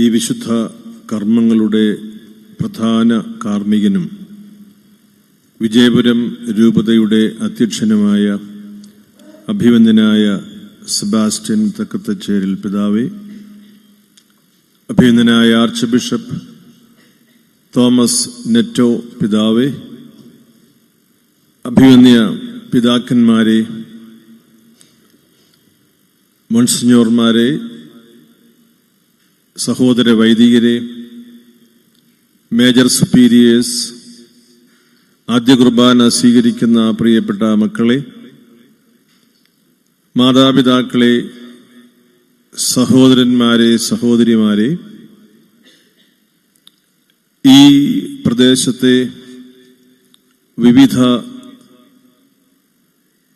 ഈ വിശുദ്ധ കർമ്മങ്ങളുടെ പ്രധാന കാർമ്മികനും വിജയപുരം രൂപതയുടെ അധ്യക്ഷനുമായ അഭിവന്ദനായ സെബാസ്റ്റ്യൻ തക്കത്തച്ചേരിൽ പിതാവെ അഭിനന്ദനായ ആർച്ച് ബിഷപ്പ് തോമസ് നെറ്റോ പിതാവെ അഭിവന്യ പിതാക്കന്മാരെ മോൺസിഞ്ഞോർമാരെ സഹോദര വൈദികരെ മേജർ സുപ്പീരിയേഴ്സ് ആദ്യ കുർബാന സ്വീകരിക്കുന്ന പ്രിയപ്പെട്ട മക്കളെ മാതാപിതാക്കളെ സഹോദരന്മാരെ സഹോദരിമാരെ ഈ പ്രദേശത്തെ വിവിധ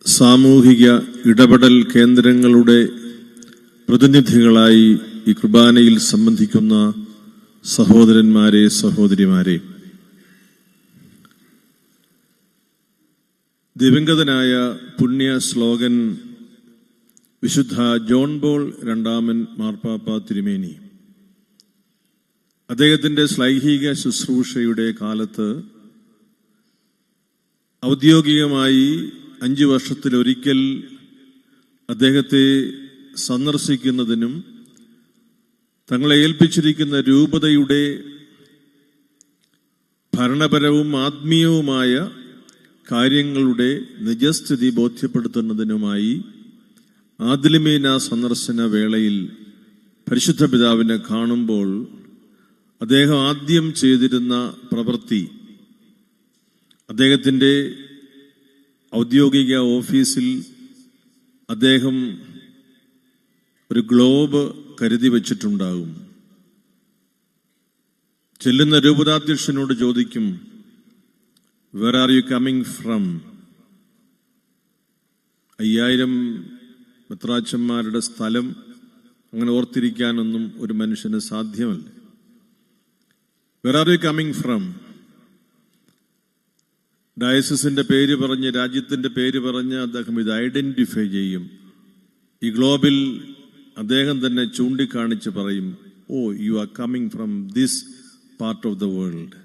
സാമൂഹിക ഇടപെടൽ കേന്ദ്രങ്ങളുടെ പ്രതിനിധികളായി ഈ കുർബാനയിൽ സംബന്ധിക്കുന്ന സഹോദരന്മാരെ സഹോദരിമാരെ ദിവംഗതനായ പുണ്യ ശ്ലോകൻ വിശുദ്ധ ജോൺ ബോൾ രണ്ടാമൻ മാർപ്പാപ്പ തിരുമേനി. അദ്ദേഹത്തിന്റെ ശ്ലൈഹിക ശുശ്രൂഷയുടെ കാലത്ത് ഔദ്യോഗികമായി അഞ്ചു വർഷത്തിലൊരിക്കൽ അദ്ദേഹത്തെ സന്ദർശിക്കുന്നതിനും തങ്ങളെ ഏൽപ്പിച്ചിരിക്കുന്ന രൂപതയുടെ ഭരണപരവും ആത്മീയവുമായ കാര്യങ്ങളുടെ നിജസ്ഥിതി ബോധ്യപ്പെടുത്തുന്നതിനുമായി ആദിലിമീന സന്ദർശന വേളയിൽ പരിശുദ്ധ പിതാവിനെ കാണുമ്പോൾ അദ്ദേഹം ആദ്യം ചെയ്തിരുന്ന പ്രവൃത്തി അദ്ദേഹത്തിന്റെ ഔദ്യോഗിക ഓഫീസിൽ അദ്ദേഹം ഒരു ഗ്ലോബ് കരുതി വച്ചിട്ടുണ്ടാകും. ചെല്ലുന്ന രൂപതാധ്യക്ഷനോട് ചോദിക്കും where are you coming from അയ്യായിരം മെത്രാച്ചന്മാരുടെ സ്ഥലം അങ്ങനെ ഓർത്തിരിക്കാനൊന്നും ഒരു മനുഷ്യന് സാധ്യമല്ല. Where are you coming from ഡയസിന്റെ പേര് പറഞ്ഞ് രാജ്യത്തിന്റെ പേര് പറഞ്ഞ് അദ്ദേഹം ഇത് ഐഡന്റിഫൈ ചെയ്യും. ഈ ഗ്ലോബിൽ അദ്ദേഹം തന്നെ ചൂണ്ടിക്കാണിച്ച് പറയും ഓ you are coming from this part of the world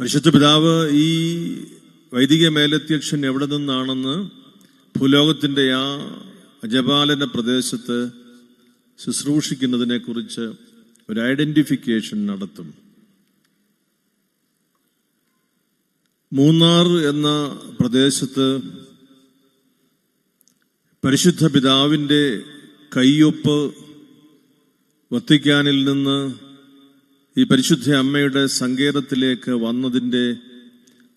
പരിശുദ്ധ പിതാവ് ഈ വൈദിക മേലധ്യക്ഷൻ എവിടെ നിന്നാണെന്ന് ഭൂലോകത്തിന്റെ ആ അജപാലന പ്രദേശത്ത് ശുശ്രൂഷിക്കുന്നതിനെ കുറിച്ച് ഒരു ഐഡന്റിഫിക്കേഷൻ നടത്തും. മൂന്നാർ എന്ന പ്രദേശത്ത് പരിശുദ്ധ പിതാവിന്റെ കയ്യൊപ്പ് വത്തിക്കാനിൽ നിന്ന് ഈ പരിശുദ്ധ അമ്മയുടെ സങ്കേതത്തിലേക്ക് വന്നതിന്റെ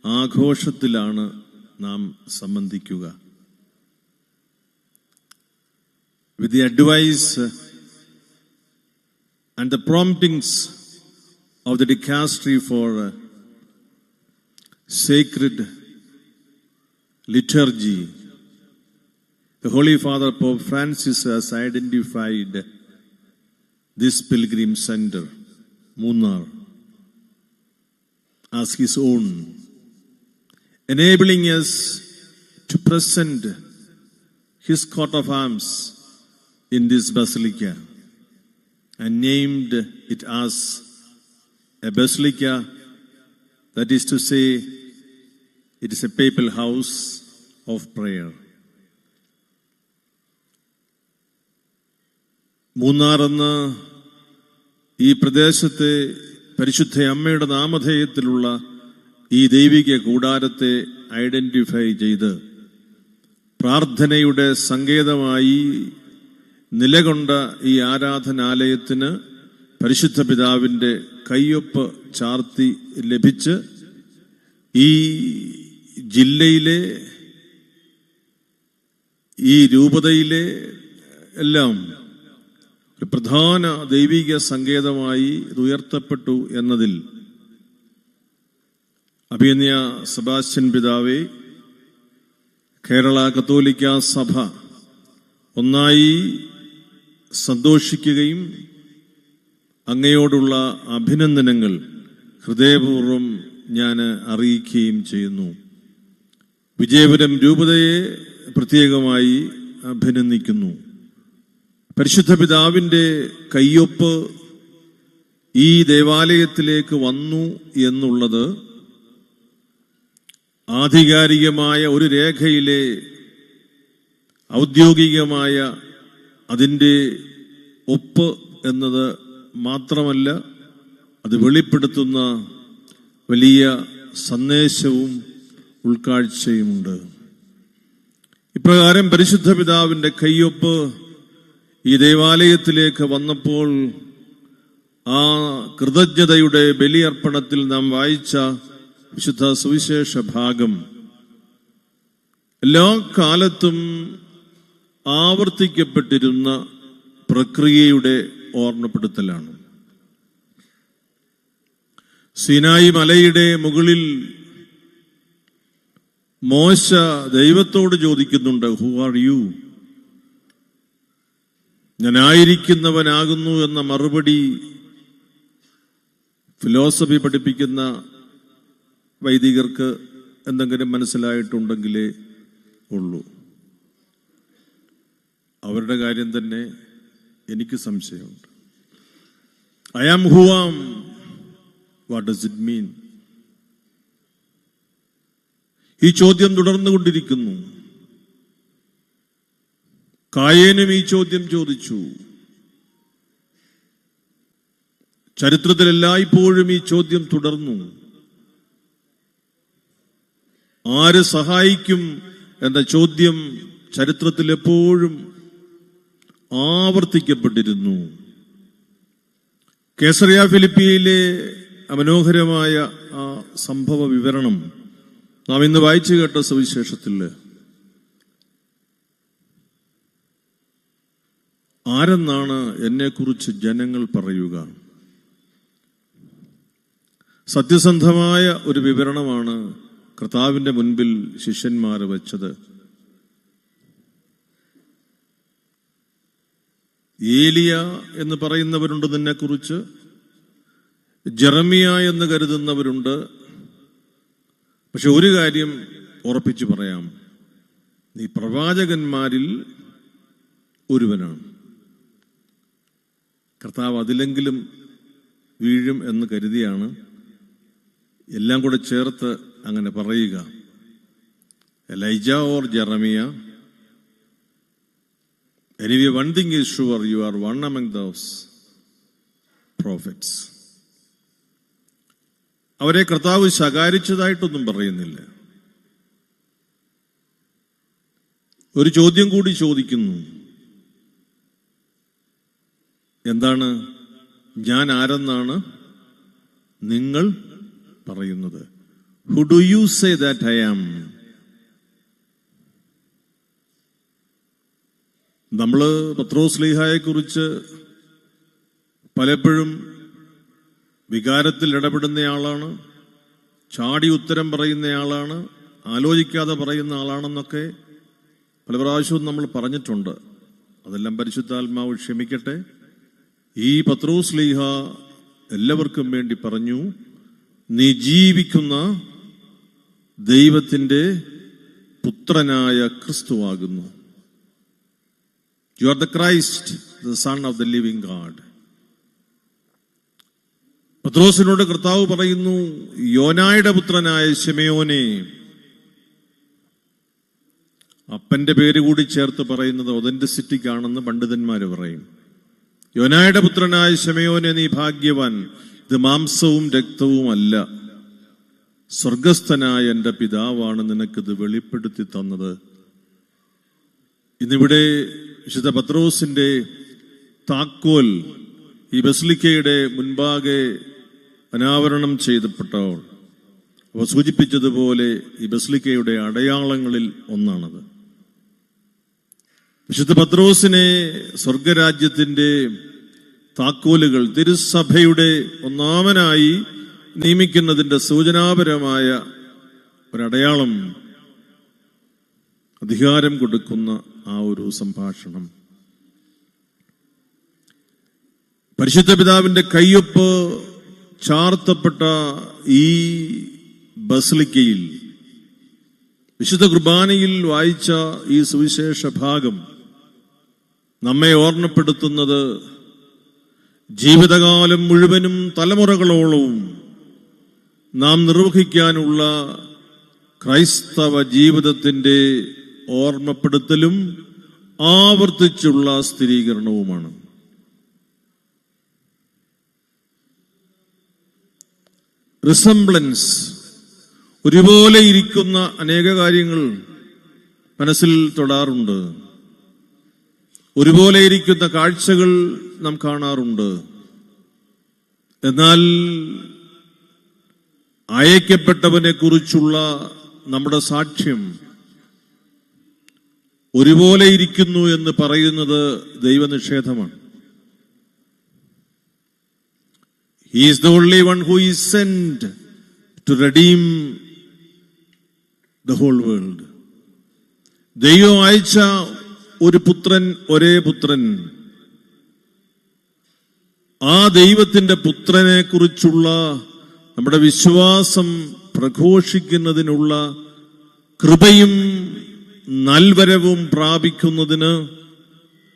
ആഘോഷത്തിലാണ് നാം സംബന്ധിക്കുക with the advice and the promptings of the dicastery for sacred liturgy. The Holy Father Pope Francis has identified this pilgrim center, Munnar, as his own, enabling us to present his coat of arms in this basilica and named it as a basilica that is to say, it is a papal house of prayer. Munnar എന്ന ഈ പ്രദേശത്തെ പരിശുദ്ധ അമ്മയുടെ നാമധേയത്തിലുള്ള ഈ ദൈവിക കൂടാരത്തെ identify ചെയ്ത് പ്രാർത്ഥനയുടെ സങ്കേതമായി നിലകൊണ്ട ഈ ആരാധനാലയത്തിന് പരിശുദ്ധ പിതാവിന്റെ കയ്യൊപ്പ് ചാർത്തി ലഭിച്ച് ഈ ജില്ലയിലെ ഈ രൂപതയിലെ എല്ലാം പ്രധാന ദൈവിക സങ്കേതമായി ഉയർത്തപ്പെട്ടു എന്നതിൽ അഭിനയ സെബാസ്റ്റ്യൻ പിതാവെ കേരള കത്തോലിക്ക സഭ ഒന്നായി സന്തോഷിക്കുകയും അങ്ങയോടുള്ള അഭിനന്ദനങ്ങൾ ഹൃദയപൂർവം ഞാൻ അറിയിക്കുകയും ചെയ്യുന്നു. വിജയപുരം രൂപതയെ പ്രത്യേകമായി അഭിനന്ദിക്കുന്നു. പരിശുദ്ധ പിതാവിന്റെ കയ്യൊപ്പ് ഈ ദേവാലയത്തിലേക്ക് വന്നു എന്നുള്ളത് ആധികാരികമായ ഒരു രേഖയിലെ ഔദ്യോഗികമായ അതിന്റെ ഒപ്പ് എന്നത് മാത്രമല്ല അത് വെളിപ്പെടുത്തുന്ന വലിയ സന്ദേശവും ഉൾക്കാഴ്ചയുമുണ്ട്. ഇപ്രകാരം പരിശുദ്ധ പിതാവിന്റെ കയ്യൊപ്പ് ഈ ദേവാലയത്തിലേക്ക് വന്നപ്പോൾ ആ കൃതജ്ഞതയുടെ ബലിയർപ്പണത്തിൽ നാം വായിച്ച വിശുദ്ധ സുവിശേഷ ഭാഗം. എല്ലാ കാലത്തും ആവർത്തിക്കപ്പെട്ടിരുന്ന പ്രക്രിയയുടെ ഓർമ്മപ്പെടുത്തലാണ്. സിനായി മലയുടെ മുകളിൽ മോശ ദൈവത്തോട് ചോദിക്കുന്നുണ്ട് ഹു ആർ യു ഞാനായിരിക്കുന്നവനാകുന്നു എന്ന മറുപടി ഫിലോസഫി പഠിപ്പിക്കുന്ന വൈദികർക്ക് എന്തെങ്കിലും മനസ്സിലായിട്ടുണ്ടെങ്കിലേ ഉള്ളൂ. അവരുടെ കാര്യം തന്നെ എനിക്ക് സംശയമുണ്ട്. I am who am what does it mean ഈ ചോദ്യം തുടർന്നുകൊണ്ടിരിക്കുന്നു. കായേനും ഈ ചോദ്യം ചോദിച്ചു. ചരിത്രത്തിൽ എല്ലായ്പ്പോഴും ഈ ചോദ്യം തുടർന്നു. ആര് സഹായിക്കും എന്ന ചോദ്യം ചരിത്രത്തിൽ എപ്പോഴും ആവർത്തിക്കപ്പെട്ടിരുന്നു. കേസറിയ ഫിലിപ്പിയയിലെ മനോഹരമായ ആ സംഭവ വിവരണം നാം ഇന്ന് വായിച്ചു കേട്ട സുവിശേഷത്തിൽ ആരെന്നാണ് എന്നെക്കുറിച്ച് ജനങ്ങൾ പറയുക? സത്യസന്ധമായ ഒരു വിവരണമാണ് കർത്താവിന്റെ മുൻപിൽ ശിഷ്യന്മാർ വെച്ചത്. ഏലിയ എന്ന് പറയുന്നവരുണ്ട് നിന്നെക്കുറിച്ച് ജെറമിയ എന്ന് കരുതുന്നവരുണ്ട്. പക്ഷെ ഒരു കാര്യം ഉറപ്പിച്ചു പറയാം. നീ പ്രവാചകന്മാരിൽ ഒരുവനാണ്. കർത്താവ് അതിലെങ്കിലും വീഴും എന്ന് കരുതിയാണ് എല്ലാം കൂടെ ചേർത്ത് അങ്ങനെ പറയുക. Elijah or Jeremiah any one thing is sure you are one among those prophets. അവരെ കർത്താവ് ശകാരിച്ചതായിട്ടൊന്നും പറയുന്നില്ല. ഒരു ചോദ്യം കൂടി ചോദിക്കുന്നു. എന്താണ് ഞാൻ ആരെന്നാണ് നിങ്ങൾ പറയുന്നത്? Who do you say that I am നമ്മൾ പത്രോസ് കുറിച്ച് പലപ്പോഴും വികാരത്തിൽ ഇടപെടുന്നയാളാണ് ചാടി ഉത്തരം പറയുന്നയാളാണ് ആലോചിക്കാതെ പറയുന്ന ആളാണെന്നൊക്കെ പല പ്രാവശ്യവും നമ്മൾ പറഞ്ഞിട്ടുണ്ട്. അതെല്ലാം പരിശുദ്ധാത്മാവ് ക്ഷമിക്കട്ടെ. ഈ പത്രോസ് ലീഹ എല്ലാവർക്കും വേണ്ടി പറഞ്ഞു നീ ജീവിക്കുന്ന ദൈവത്തിന്റെ പുത്രനായ ക്രിസ്തുവാകുന്നു. You are the Christ the son of the living God പത്രോസിനോട് കർത്താവ് പറയുന്നു യോനായുടെ പുത്രനായ ശമയോനെ. അപ്പന്റെ പേര് കൂടി ചേർത്ത് പറയുന്നത് ഒതന്റിസിറ്റിക്കാണെന്ന് പണ്ഡിതന്മാര് പറയും. യോനായുടെ പുത്രനായ ശമയോനെ നീ ഭാഗ്യവാൻ. ഇത് മാംസവും രക്തവും അല്ല. സ്വർഗസ്ഥനായ എന്റെ പിതാവാണ് നിനക്കിത് വെളിപ്പെടുത്തി തന്നത്. ഇന്നിവിടെ വിശുദ്ധ പത്രോസിന്റെ താക്കോൽ ഈ ബസ്ലിക്കയുടെ മുൻപാകെ അനാവരണം ചെയ്തപ്പെട്ടവൾ അവ സൂചിപ്പിച്ചതുപോലെ ഈ ബസ്ലിക്കയുടെ അടയാളങ്ങളിൽ ഒന്നാണത്. വിശുദ്ധ പത്രോസിനെ സ്വർഗരാജ്യത്തിന്റെ താക്കോലുകൾ തിരുസഭയുടെ ഒന്നാമനായി നിയമിക്കുന്നതിന്റെ സൂചനാപരമായ ഒരടയാളം അധികാരം കൊടുക്കുന്ന ആ ഒരു സംഭാഷണം. പരിശുദ്ധ പിതാവിന്റെ കയ്യൊപ്പ് ചാർത്തപ്പെട്ട ഈ ബസ്ലിക്കയിൽ വിശുദ്ധ കുർബാനയിൽ വായിച്ച ഈ സുവിശേഷ ഭാഗം നമ്മെ ഓർമ്മപ്പെടുത്തുന്നത് ജീവിതകാലം മുഴുവനും തലമുറകളോളവും നാം നിർവഹിക്കാനുള്ള ക്രൈസ്തവ ജീവിതത്തിന്റെ ഓർമ്മപ്പെടുത്തലും ആവർത്തിച്ചുള്ള സ്ഥിരീകരണവുമാണ്. റിസംബ്ലൻസ് ഒരുപോലെ ഇരിക്കുന്ന അനേക കാര്യങ്ങൾ മനസ്സിൽ തൊടാറുണ്ട്. ഒരുപോലെ ഇരിക്കുന്ന കാഴ്ചകൾ നാം കാണാറുണ്ട്. എന്നാൽ അയക്കപ്പെട്ടവനെ കുറിച്ചുള്ള നമ്മുടെ സാക്ഷ്യം ഒരുപോലെ ഇരിക്കുന്നു എന്ന് പറയുന്നത് ദൈവനിഷേധമാണ്. He is the only one who is send to redeem the whole world ദൈവം അയച്ച ഒരു പുത്രൻ ഒരേ പുത്രൻ. ആ ദൈവത്തിന്റെ പുത്രനെ കുറിച്ചുള്ള നമ്മുടെ വിശ്വാസം പ്രഘോഷിക്കുന്നതിനുള്ള കൃപയും നൽവരവും പ്രാപിക്കുന്നതിന്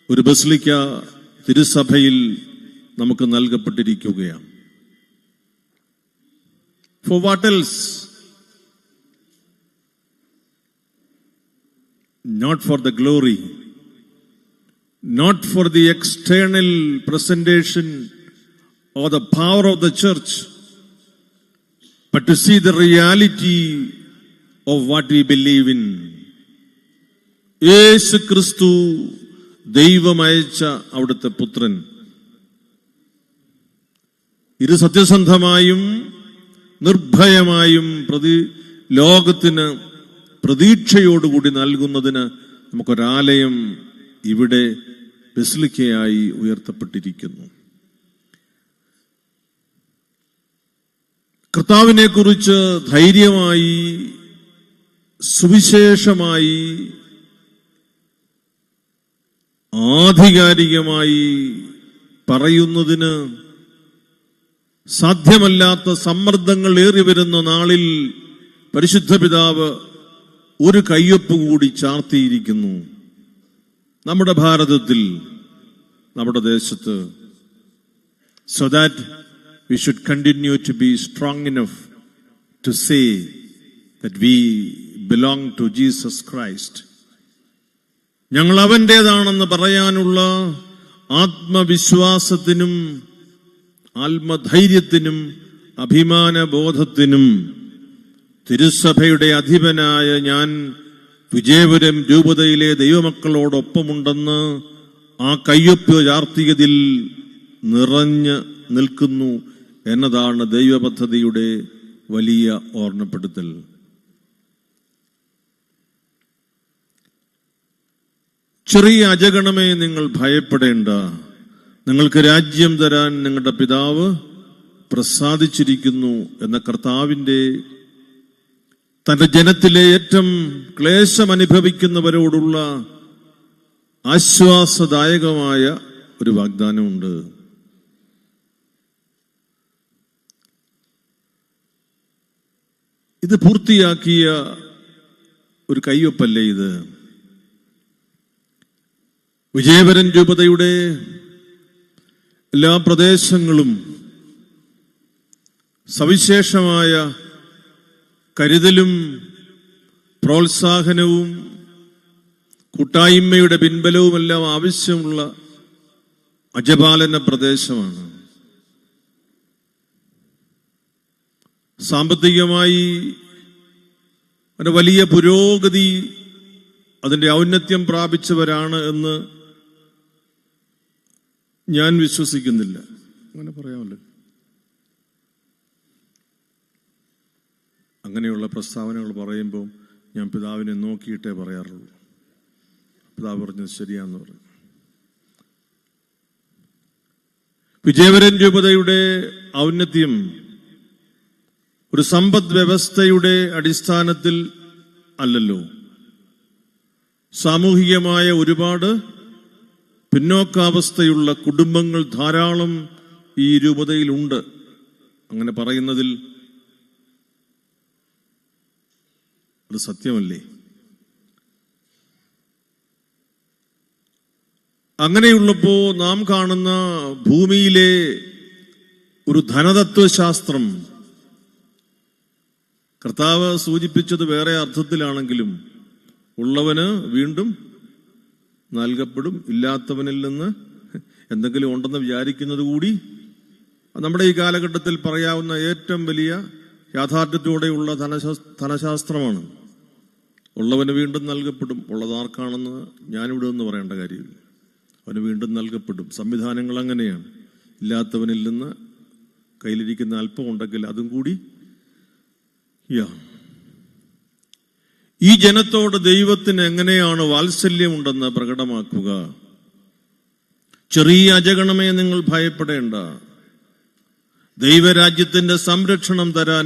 ഒരു ബസ്ലിക്ക തിരുസഭയിൽ നമുക്ക് നൽകപ്പെട്ടിരിക്കുകയാണ്. For what else not for the glory not for the external presentation or the power of the church, but to see the reality of what we believe in. യേശു ക്രിസ്തു ദൈവമയച്ച അവിടുത്തെ പുത്രൻ ഇത് സത്യസന്ധമായും നിർഭയമായും പ്രതി ലോകത്തിന് പ്രതീക്ഷയോടുകൂടി നൽകുന്നതിന് നമുക്കൊരാലയം ഇവിടെ ബെസ്ലിക്കയായി ഉയർത്തപ്പെട്ടിരിക്കുന്നു. കർത്താവിനെ കുറിച്ച് ധൈര്യമായി സുവിശേഷമായി ആധികാരികമായി പറയുന്നതിന് സാധ്യമല്ലാത്ത സമ്മർദ്ദങ്ങൾ ഏറി വരുന്ന നാളിൽ പരിശുദ്ധ പിതാവ് ഒരു കയ്യൊപ്പ് കൂടി ചാർത്തിയിരിക്കുന്നു. നമ്മുടെ ഭാരതത്തിൽ നമ്മുടെ ദേശത്ത് so that we should continue to be strong enough to say that we belong to Jesus Christ ഞങ്ങൾ അവന്റേതാണെന്ന് പറയാനുള്ള ആത്മവിശ്വാസത്തിനും ആത്മധൈര്യത്തിനും അഭിമാനബോധത്തിനും തിരുസഭയുടെ അധിപനായ ഞാൻ വിജയപുരം രൂപതയിലെ ദൈവമക്കളോടൊപ്പമുണ്ടെന്ന് ആ കയ്യൊപ്പ് ചാർത്തിയതിൽ നിറഞ്ഞ് നിൽക്കുന്നു എന്നതാണ് ദൈവപദ്ധതിയുടെ വലിയ ഓർമ്മപ്പെടുത്തൽ. ചെറിയ അജഗണമേ നിങ്ങൾ ഭയപ്പെടേണ്ട. നിങ്ങൾക്ക് രാജ്യം തരാൻ നിങ്ങളുടെ പിതാവ് പ്രസാദിച്ചിരിക്കുന്നു എന്ന കർത്താവിന്റെ തന്റെ ജനത്തിലെ ഏറ്റവും ക്ലേശം അനുഭവിക്കുന്നവരോടുള്ള ആശ്വാസദായകമായ ഒരു വാഗ്ദാനമുണ്ട്. ഇത് പൂർത്തിയാക്കിയ ഒരു കയ്യൊപ്പല്ലേ ഇത്? വിജയവരൻ രൂപതയുടെ എല്ലാ പ്രദേശങ്ങളും സവിശേഷമായ കരുതലും പ്രോത്സാഹനവും കൂട്ടായ്മയുടെ പിൻബലവുമെല്ലാം ആവശ്യമുള്ള അജപാലന പ്രദേശമാണ്. സാമ്പത്തികമായി ഒരു വലിയ പുരോഗതി അതിന്റെ ഔന്നത്യം പ്രാപിച്ചവരാണ് എന്ന് ഞാൻ വിശ്വസിക്കുന്നില്ല. അങ്ങനെ പറയാമല്ലോ. അങ്ങനെയുള്ള പ്രസ്താവനകൾ പറയുമ്പോൾ ഞാൻ പിതാവിനെ നോക്കിയിട്ടേ പറയാറുള്ളൂ. പിതാവ് പറഞ്ഞത് ശരിയാന്ന് പറഞ്ഞു. വിജയവരൻ രൂപതയുടെ ഔന്നത്യം ഒരു സമ്പദ് വ്യവസ്ഥയുടെ അടിസ്ഥാനത്തിൽ അല്ലല്ലോ. സാമൂഹികമായ ഒരുപാട് പിന്നോക്കാവസ്ഥയുള്ള കുടുംബങ്ങൾ ധാരാളം ഈ രൂപതയിലുണ്ട്. അങ്ങനെ പറയുന്നതിൽ അത് സത്യമല്ലേ? അങ്ങനെയുള്ളപ്പോ നാം കാണുന്ന ഭൂമിയിലെ ഒരു ധനതത്വശാസ്ത്രം കർത്താവ് സൂചിപ്പിച്ചത് വേറെ അർത്ഥത്തിലാണെങ്കിലും ഉള്ളവന് വീണ്ടും നൽകപ്പെടും ഇല്ലാത്തവനിൽ നിന്ന് എന്തെങ്കിലും ഉണ്ടെന്ന് വിചാരിക്കുന്നത് കൂടി നമ്മുടെ ഈ കാലഘട്ടത്തിൽ പറയാവുന്ന ഏറ്റവും വലിയ യാഥാർത്ഥ്യത്തോടെയുള്ള ധനശാസ്ത്രമാണ്. ഉള്ളവന് വീണ്ടും നൽകപ്പെടും. ഉള്ളതാർക്കാണെന്ന് ഞാനിവിടെ നിന്ന് പറയേണ്ട കാര്യമില്ല. അവന് വീണ്ടും നൽകപ്പെടും. സംവിധാനങ്ങൾ അങ്ങനെയാണ്. ഇല്ലാത്തവനിൽ നിന്ന് കയ്യിലിരിക്കുന്ന അല്പം ഉണ്ടെങ്കിൽ അതും കൂടി യാ. ഈ ജനത്തോട് ദൈവത്തിന് എങ്ങനെയാണ് വാത്സല്യമുണ്ടെന്ന് പ്രകടമാക്കുക? ചെറിയ അജഗണമേ നിങ്ങൾ ഭയപ്പെടേണ്ട. ദൈവരാജ്യത്തിന്റെ സംരക്ഷണം തരാൻ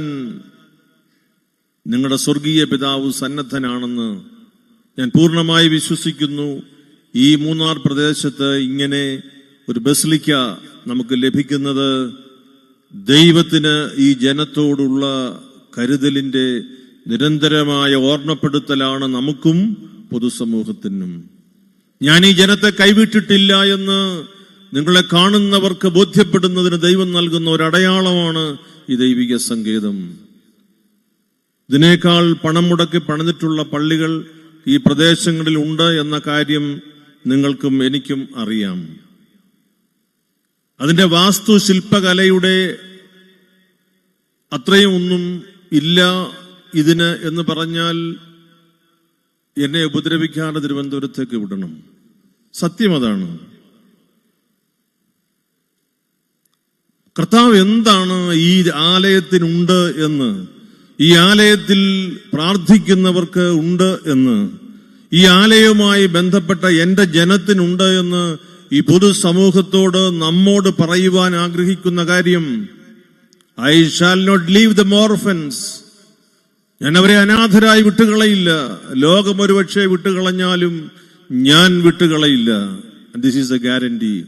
നിങ്ങളുടെ സ്വർഗീയ പിതാവ് സന്നദ്ധനാണെന്ന് ഞാൻ പൂർണമായി വിശ്വസിക്കുന്നു. ഈ മൂന്നാർ പ്രദേശത്ത് ഇങ്ങനെ ഒരു ബസ്ലിക്ക നമുക്ക് ലഭിക്കുന്നത് ദൈവത്തിന് ഈ ജനത്തോടുള്ള കരുതലിന്റെ നിരന്തരമായ ഓർമ്മപ്പെടുത്തലാണ് നമുക്കും പൊതുസമൂഹത്തിനും. ഞാൻ ഈ ജനത്തെ കൈവിട്ടിട്ടില്ല എന്ന് നിങ്ങളെ കാണുന്നവർക്ക് ബോധ്യപ്പെടുന്നതിന് ദൈവം നൽകുന്ന ഒരു അടയാളമാണ് ഈ ദൈവിക സങ്കേതം. ഇതിനേക്കാൾ പണം മുടക്കി പണിതിട്ടുള്ള പള്ളികൾ ഈ പ്രദേശങ്ങളിൽ ഉണ്ട് എന്ന കാര്യം നിങ്ങൾക്കും എനിക്കും അറിയാം. അതിന്റെ വാസ്തുശില്പകലയുടെ അത്രയും ഒന്നും ഇല്ല ഇതിന് എന്ന് പറഞ്ഞാൽ എന്നെ ഉപദ്രവിക്കാതെ തിരുവനന്തപുരത്തേക്ക് വിടണം. സത്യം അതാണ്. കർത്താവ് എന്താണ് ഈ ആലയത്തിനുണ്ട് എന്ന് ഈ ആലയത്തിൽ പ്രാർത്ഥിക്കുന്നവർക്ക് ഉണ്ട് എന്ന് ഈ ആലയവുമായി ബന്ധപ്പെട്ട എന്റെ ജനത്തിനുണ്ട് എന്ന് ഈ പൊതുസമൂഹത്തോട് നമ്മോട് പറയുവാൻ ആഗ്രഹിക്കുന്ന കാര്യം I shall not leave the orphans ഞാൻ അവരെ അനാഥരായി വിട്ടുകളയില്ല. ലോകം ഒരുപക്ഷെ വിട്ടുകളഞ്ഞാലും ഞാൻ വിട്ടുകളയില്ല. This is a guarantee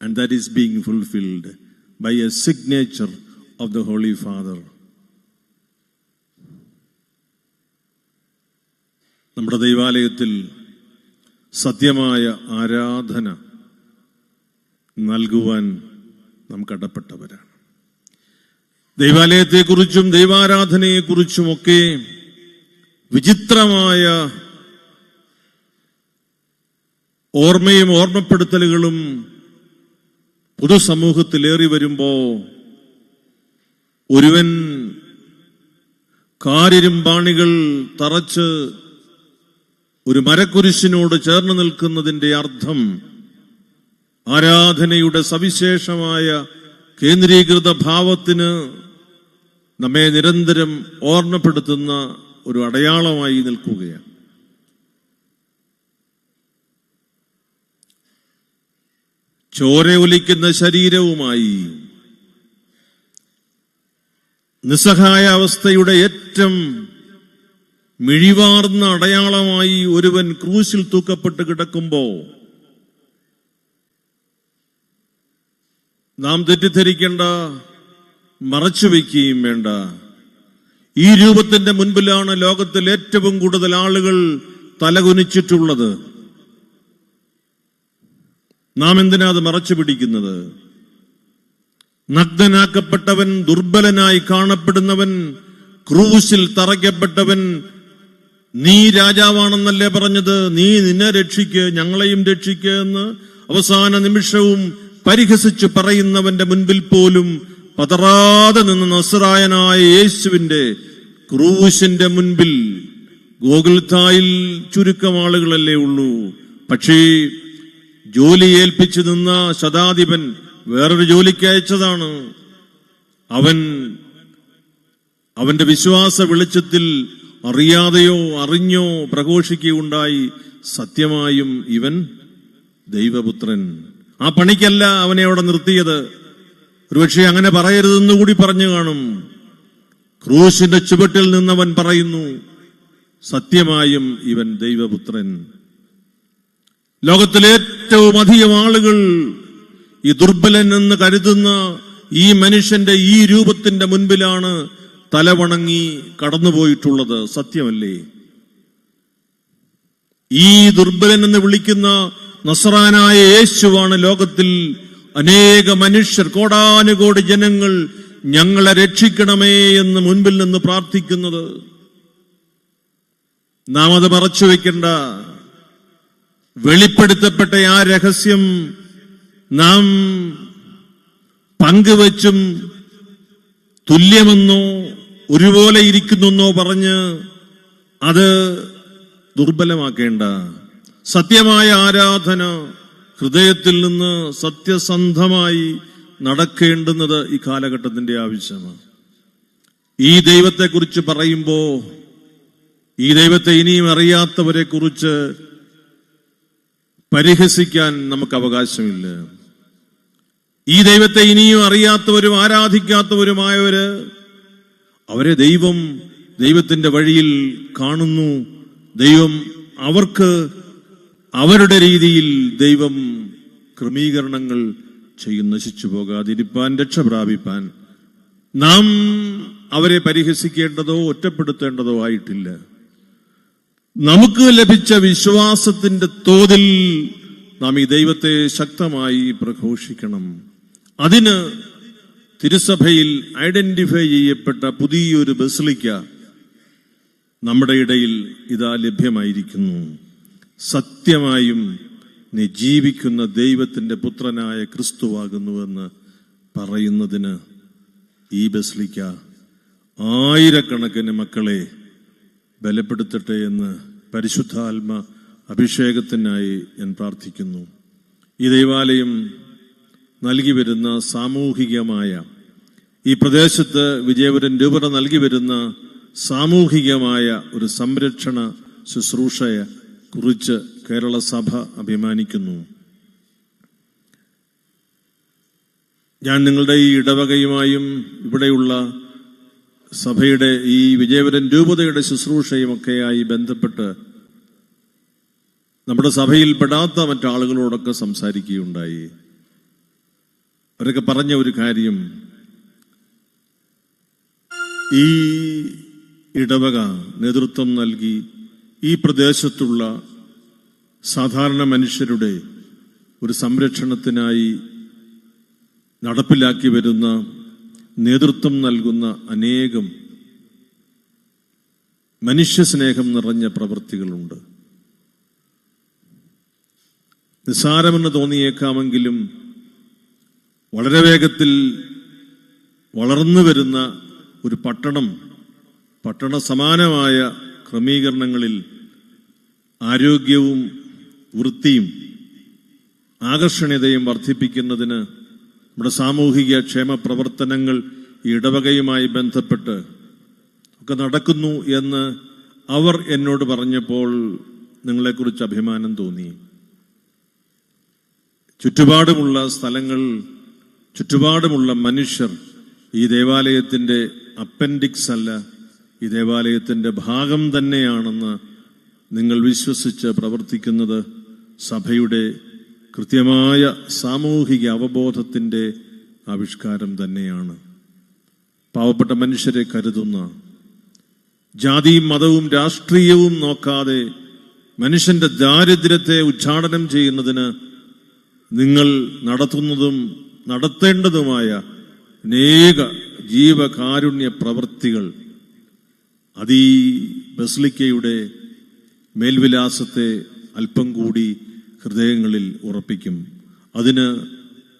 and that is being fulfilled by a signature of the holy Father. നമ്മുടെ ദൈവാലയത്തിൽ സത്യമായ ആരാധന നൽകുവാൻ നാം കടപ്പെട്ടവരാണ്. ദൈവാലയത്തെക്കുറിച്ചും ദൈവാരാധനയെക്കുറിച്ചുമൊക്കെ വിചിത്രമായ ഓർമ്മയും ഓർമ്മപ്പെടുത്തലുകളും പൊതുസമൂഹത്തിലേറി വരുമ്പോ ഒരുവൻ കാരിരുമ്പാണികൾ തറച്ച് ഒരു മരക്കുരിശിനോട് ചേർന്ന് നിൽക്കുന്നതിന്റെ അർത്ഥം ആരാധനയുടെ സവിശേഷമായ കേന്ദ്രീകൃത ഭാവത്തിന് നമ്മെ നിരന്തരം ഓർമ്മപ്പെടുത്തുന്ന ഒരു അടയാളമായി നിൽക്കുകയാണ്. ചോരയൊലിക്കുന്ന ശരീരവുമായി നിസ്സഹായ അവസ്ഥയുടെ ഏറ്റവും മിഴിവാർന്ന അടയാളമായി ഒരുവൻ ക്രൂശിൽ തൂക്കപ്പെട്ട് കിടക്കുമ്പോ നാം തെറ്റിദ്ധരിക്കേണ്ട മറച്ചു വയ്ക്കുകയും വേണ്ട. ഈ രൂപത്തിന്റെ മുൻപിലാണ് ലോകത്തിൽ ഏറ്റവും കൂടുതൽ ആളുകൾ തലകുനിച്ചിട്ടുള്ളത്. നാം എന്തിനാ അത് മറച്ചു പിടിക്കുന്നത്? നഗ്നനാക്കപ്പെട്ടവൻ ദുർബലനായി കാണപ്പെടുന്നവൻ ക്രൂശിൽ തറയ്ക്കപ്പെട്ടവൻ നീ രാജാവാണെന്നല്ലേ പറഞ്ഞത്? നീ നിന്നെ രക്ഷിക്ക് ഞങ്ങളെയും രക്ഷിക്ക് എന്ന് അവസാന നിമിഷവും പരിഹസിച്ചു പറയുന്നവന്റെ മുൻപിൽ പോലും പതറാതെ നിന്ന് നസറായനായ യേശുവിന്റെ ക്രൂശിന്റെ മുൻപിൽ ഗോകുൽത്തായിൽ ചുരുക്കം ആളുകളല്ലേ ഉള്ളൂ. പക്ഷേ ജോലി ഏൽപ്പിച്ചു നിന്ന ശതാധിപൻ വേറൊരു ജോലിക്ക് അയച്ചതാണ്. അവൻ അവന്റെ വിശ്വാസ വെളിച്ചത്തിൽ അറിയാതെയോ അറിഞ്ഞോ പ്രഘോഷിക്കുകയുണ്ടായി സത്യമായും ഇവൻ ദൈവപുത്രൻ. ആ പണിക്കല്ല അവനെ അവിടെ നിർത്തിയത്. ഒരുപക്ഷെ അങ്ങനെ പറയരുതെന്ന് കൂടി പറഞ്ഞു കാണും. ക്രൂശിന്റെ ചുവട്ടിൽ നിന്നവൻ പറയുന്നു സത്യമായും ഇവൻ ദൈവപുത്രൻ. ലോകത്തിലെ ഏറ്റവും അധികം ആളുകൾ ഈ ദുർബലൻ എന്ന് കരുതുന്ന ഈ മനുഷ്യന്റെ ഈ രൂപത്തിന്റെ മുൻപിലാണ് തലവണങ്ങി കടന്നുപോയിട്ടുള്ളത് സത്യമല്ലേ? ഈ ദുർബലൻ എന്ന് വിളിക്കുന്ന നസറാനായ യേശുവാണ് ലോകത്തിൽ അനേക മനുഷ്യർ കോടാനുകോടി ജനങ്ങൾ ഞങ്ങളെ രക്ഷിക്കണമേ എന്ന് മുൻപിൽ നിന്ന് പ്രാർത്ഥിക്കുന്നത്. നാം അത് മറച്ചു വെക്കേണ്ട. വെളിപ്പെടുത്തപ്പെട്ട ആ രഹസ്യം നാം പങ്കുവച്ചും തുല്യമെന്നോ ഒരുപോലെ ഇരിക്കുന്നെന്നോ പറഞ്ഞ് അത് ദുർബലമാക്കേണ്ട. സത്യമായ ആരാധന ഹൃദയത്തിൽ നിന്ന് സത്യസന്ധമായി നടക്കേണ്ടുന്നത് ഈ കാലഘട്ടത്തിന്റെ ആവശ്യമാണ്. ഈ ദൈവത്തെക്കുറിച്ച് പറയുമ്പോൾ ഈ ദൈവത്തെ ഇനിയും അറിയാത്തവരെ കുറിച്ച് പരിഹസിക്കാൻ നമുക്ക് അവകാശമില്ല. ഈ ദൈവത്തെ ഇനിയും അറിയാത്തവരും ആരാധിക്കാത്തവരുമായവര് അവരെ ദൈവം ദൈവത്തിന്റെ വഴിയിൽ കാണുന്നു. ദൈവം അവർക്ക് അവരുടെ രീതിയിൽ ദൈവം ക്രമീകരണങ്ങൾ ചെയ്യും. നശിച്ചു പോകാതിരിപ്പാൻ രക്ഷ പ്രാപിപ്പാൻ. നാം അവരെ പരിഹസിക്കേണ്ടതോ ഒറ്റപ്പെടുത്തേണ്ടതോ ആയിട്ടില്ല. നമുക്ക് ലഭിച്ച വിശ്വാസത്തിന്റെ തോതിൽ നാം ഈ ദൈവത്തെ ശക്തമായി പ്രഘോഷിക്കണം. അതിന് തിരുസഭയിൽ ഐഡന്റിഫൈ ചെയ്യപ്പെട്ട പുതിയൊരു ബസിലിക്ക നമ്മുടെ ഇടയിൽ ഇതാ ലഭ്യമായിരിക്കുന്നു. സത്യമായും നീ ജീവിക്കുന്ന ദൈവത്തിന്റെ പുത്രനായ ക്രിസ്തുവാകുന്നുവെന്ന് പറയുന്നതിന് ഈ ബസ്ലിക്ക ആയിരക്കണക്കിന് മക്കളെ ബലപ്പെടുത്തട്ടെ എന്ന് പരിശുദ്ധാത്മ അഭിഷേകത്തിനായി ഞാൻ പ്രാർത്ഥിക്കുന്നു. ഈ ദൈവാലയം നൽകി വരുന്ന സാമൂഹികമായ ഈ പ്രദേശത്ത് വിജയപുരം രൂപത നൽകി വരുന്ന സാമൂഹികമായ ഒരു സംരക്ഷണ ശുശ്രൂഷയെ കുറിച്ച് കേരള സഭ അഭിമാനിക്കുന്നു. ഞാൻ നിങ്ങളുടെ ഈ ഇടവകയുമായും ഇവിടെയുള്ള സഭയുടെ ഈ വിജയപുരം രൂപതയുടെ ശുശ്രൂഷയുമൊക്കെയായി ബന്ധപ്പെട്ട് നമ്മുടെ സഭയിൽ പെടാത്ത മറ്റാളുകളോടൊക്കെ സംസാരിക്കുകയുണ്ടായി. അവരൊക്കെ പറഞ്ഞ ഒരു കാര്യം ഈ ഇടവക നേതൃത്വം നൽകി ഈ പ്രദേശത്തുള്ള സാധാരണ മനുഷ്യരുടെ ഒരു സംരക്ഷണത്തിനായി നടപ്പിലാക്കി വരുന്ന നേതൃത്വം നൽകുന്ന അനേകം മനുഷ്യസ്നേഹം നിറഞ്ഞ പ്രവൃത്തികളുണ്ട്. നിസ്സാരമെന്ന് തോന്നിയേക്കാമെങ്കിലും വളരെ വേഗത്തിൽ വളർന്നു വരുന്ന ഒരു പട്ടണം പട്ടണ സമാനമായ ക്രമീകരണങ്ങളിൽ ആരോഗ്യവും വൃത്തിയും ആകർഷണീയതയും വർദ്ധിപ്പിക്കുന്നതിന് നമ്മുടെ സാമൂഹിക ക്ഷേമ പ്രവർത്തനങ്ങൾ ഇടവകയുമായി ബന്ധപ്പെട്ട് ഒക്കെ നടക്കുന്നു എന്ന് അവർ എന്നോട് പറഞ്ഞപ്പോൾ നിങ്ങളെക്കുറിച്ച് അഭിമാനം തോന്നി. ചുറ്റുപാടുമുള്ള സ്ഥലങ്ങൾ ചുറ്റുപാടുമുള്ള മനുഷ്യർ ഈ ദേവാലയത്തിന്റെ അപ്പൻഡിക്സ് അല്ല ഈ ദേവാലയത്തിന്റെ ഭാഗം തന്നെയാണെന്ന് നിങ്ങൾ വിശ്വസിച്ച് പ്രവർത്തിക്കുന്നത് സഭയുടെ കൃത്യമായ സാമൂഹിക അവബോധത്തിന്റെ ആവിഷ്കാരം തന്നെയാണ്. പാവപ്പെട്ട മനുഷ്യരെ കരുതുന്ന ജാതിയും മതവും രാഷ്ട്രീയവും നോക്കാതെ മനുഷ്യന്റെ ദാരിദ്ര്യത്തെ ഉച്ചാടനം ചെയ്യുന്നതിന് നിങ്ങൾ നടത്തുന്നതും നടത്തേണ്ടതുമായ അനേക ജീവകാരുണ്യ പ്രവൃത്തികൾ അത് ബസ്ലിക്കയുടെ മേൽവിലാസത്തെ അല്പം കൂടി ഹൃദയങ്ങളിൽ ഉറപ്പിക്കും. അതിന്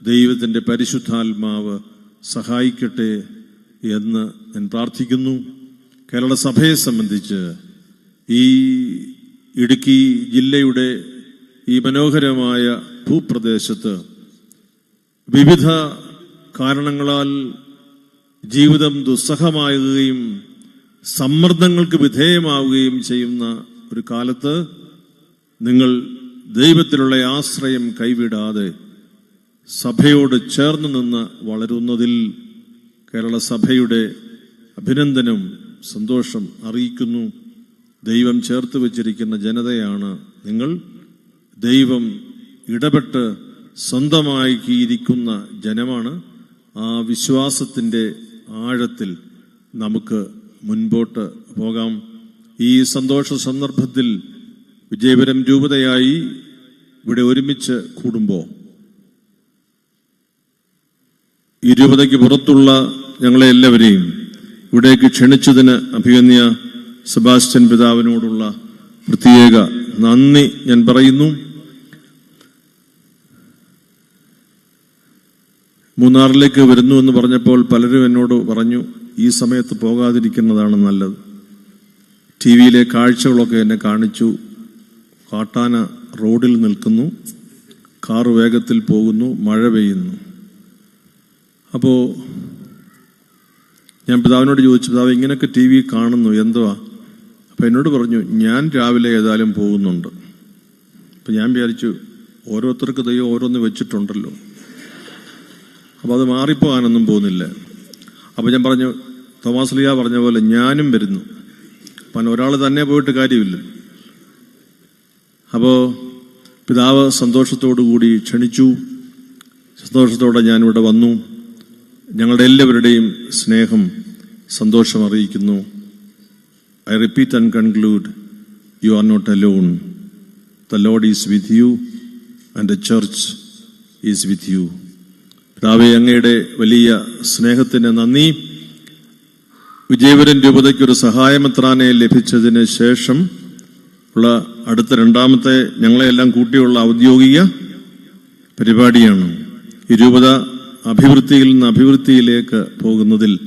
ദൈവത്തിന്റെ പരിശുദ്ധാത്മാവ് സഹായിക്കട്ടെ എന്ന് ഞാൻ പ്രാർത്ഥിക്കുന്നു. കേരള സഭയെ സംബന്ധിച്ച് ഈ ഇടുക്കി ജില്ലയുടെ ഈ മനോഹരമായ ഭൂപ്രദേശത്ത് വിവിധ കാരണങ്ങളാൽ ജീവിതം ദുസ്സഹമാകുകയും സമ്മർദ്ദങ്ങൾക്ക് വിധേയമാവുകയും ചെയ്യുന്ന ഒരു കാലത്ത് നിങ്ങൾ ദൈവത്തിലുള്ള ആശ്രയം കൈവിടാതെ സഭയോട് ചേർന്ന് നിന്ന് വളരുന്നതിൽ കേരള സഭയുടെ അഭിനന്ദനം സന്തോഷം അറിയിക്കുന്നു. ദൈവം ചേർത്ത് വച്ചിരിക്കുന്ന ജനതയാണ് നിങ്ങൾ. ദൈവം ഇടപെട്ട് സ്വന്തമാക്കിയിരിക്കുന്ന ജനമാണ്. ആ വിശ്വാസത്തിന്റെ ആഴത്തിൽ നമുക്ക് മുൻപോട്ട് പോകാം. ഈ സന്തോഷ സന്ദർഭത്തിൽ വിജയപുരം രൂപതയായി ഇവിടെ ഒരുമിച്ച് കൂടുമ്പോൾ ഈ രൂപതയ്ക്ക് പുറത്തുള്ള ഞങ്ങളെ എല്ലാവരെയും ഇവിടേക്ക് ക്ഷണിച്ചതിന് അഭിഗന്യ സെബാസ്റ്റ്യൻ പിതാവിനോടുള്ള പ്രത്യേക നന്ദി ഞാൻ പറയുന്നു. മൂന്നാറിലേക്ക് വരുന്നു എന്ന് പറഞ്ഞപ്പോൾ പലരും എന്നോട് പറഞ്ഞു ഈ സമയത്ത് പോകാതിരിക്കുന്നതാണ് നല്ലത്. ടി വിയിലെ കാഴ്ചകളൊക്കെ എന്നെ കാണിച്ചു. കാട്ടാന റോഡിൽ നിൽക്കുന്നു. കാർ വേഗത്തിൽ പോകുന്നു. മഴ പെയ്യുന്നു. അപ്പോൾ ഞാൻ പിതാവിനോട് ചോദിച്ചു പിതാവ് ഇങ്ങനെയൊക്കെ ടി വി കാണുന്നു. എന്തുവാ? അപ്പം എന്നോട് പറഞ്ഞു ഞാൻ രാവിലെ ഏതായാലും പോകുന്നുണ്ട്. അപ്പം ഞാൻ വിചാരിച്ചു ഓരോരുത്തർക്ക് ദൈവം ഓരോന്ന് വെച്ചിട്ടുണ്ടല്ലോ. അപ്പോൾ അത് മാറിപ്പോകാനൊന്നും പോകുന്നില്ല. അപ്പോൾ ഞാൻ പറഞ്ഞു തോമാസ് ലിയ പറഞ്ഞ പോലെ ഞാനും വരുന്നു. അപ്പം ഒരാൾ തന്നെ പോയിട്ട് കാര്യമില്ല. അപ്പോൾ പിതാവ് സന്തോഷത്തോടു കൂടി ക്ഷണിച്ചു. സന്തോഷത്തോടെ ഞാനിവിടെ വന്നു. ഞങ്ങളുടെ എല്ലാവരുടെയും സ്നേഹം സന്തോഷം അറിയിക്കുന്നു. I repeat and conclude you are not alone the Lord is with you and the church is with you പിതാവെ അങ്ങയുടെ വലിയ സ്നേഹത്തിന് നന്ദി. വിജയപുരം രൂപതയ്ക്കൊരു സഹായമെത്രാനെ ലഭിച്ചതിന് ശേഷം ഉള്ള അടുത്ത രണ്ടാമത്തെ ഞങ്ങളെയെല്ലാം കൂട്ടിയുള്ള ഔദ്യോഗിക പരിപാടിയാണ്. ഈ രൂപത അഭിവൃദ്ധിയിൽ നിന്ന് അഭിവൃദ്ധിയിലേക്ക് പോകുന്നതിൽ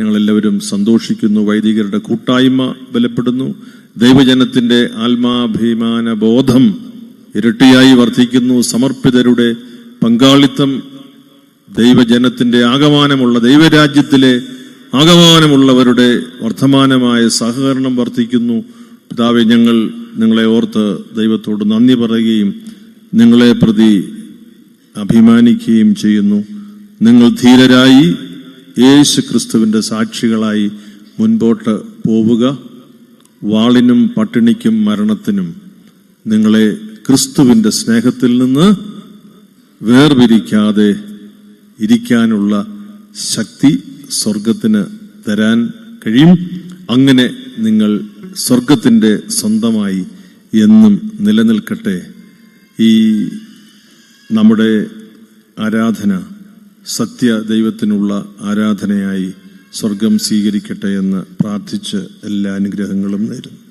ഞങ്ങളെല്ലാവരും സന്തോഷിക്കുന്നു. വൈദികരുടെ കൂട്ടായ്മ ബലപ്പെടുന്നു. ദൈവജനത്തിന്റെ ആത്മാഭിമാന ബോധം ഇരട്ടിയായി വർദ്ധിക്കുന്നു. സമർപ്പിതരുടെ പങ്കാളിത്തം ദൈവജനത്തിന്റെ ആകമാനമുള്ള ദൈവരാജ്യത്തിലെ ആകമാനമുള്ളവരുടെ വർദ്ധമാനമായ സഹകരണം വർദ്ധിക്കുന്നു. പിതാവെ ഞങ്ങൾ നിങ്ങളെ ഓർത്ത് ദൈവത്തോട് നന്ദി പറയുകയും നിങ്ങളെ പ്രതി അഭിമാനിക്കുകയും ചെയ്യുന്നു. നിങ്ങൾ ധീരരായി യേശു ക്രിസ്തുവിന്റെ സാക്ഷികളായി മുൻപോട്ട് പോവുക. വാളിനും പട്ടിണിക്കും മരണത്തിനും നിങ്ങളെ ക്രിസ്തുവിന്റെ സ്നേഹത്തിൽ നിന്ന് വേർപിരിക്കാതെ ഇരിക്കാനുള്ള ശക്തി സ്വർഗത്തിന് തരാൻ കഴിയും. അങ്ങനെ നിങ്ങൾ സ്വർഗത്തിന്റെ സ്വന്തമായി എന്നും നിലനിൽക്കട്ടെ. ഈ നമ്മുടെ ആരാധന സത്യ ദൈവത്തിനുള്ള ആരാധനയായി സ്വർഗം സ്വീകരിക്കട്ടെ എന്ന് പ്രാർത്ഥിച്ച് എല്ലാ അനുഗ്രഹങ്ങളും നേരുന്നു.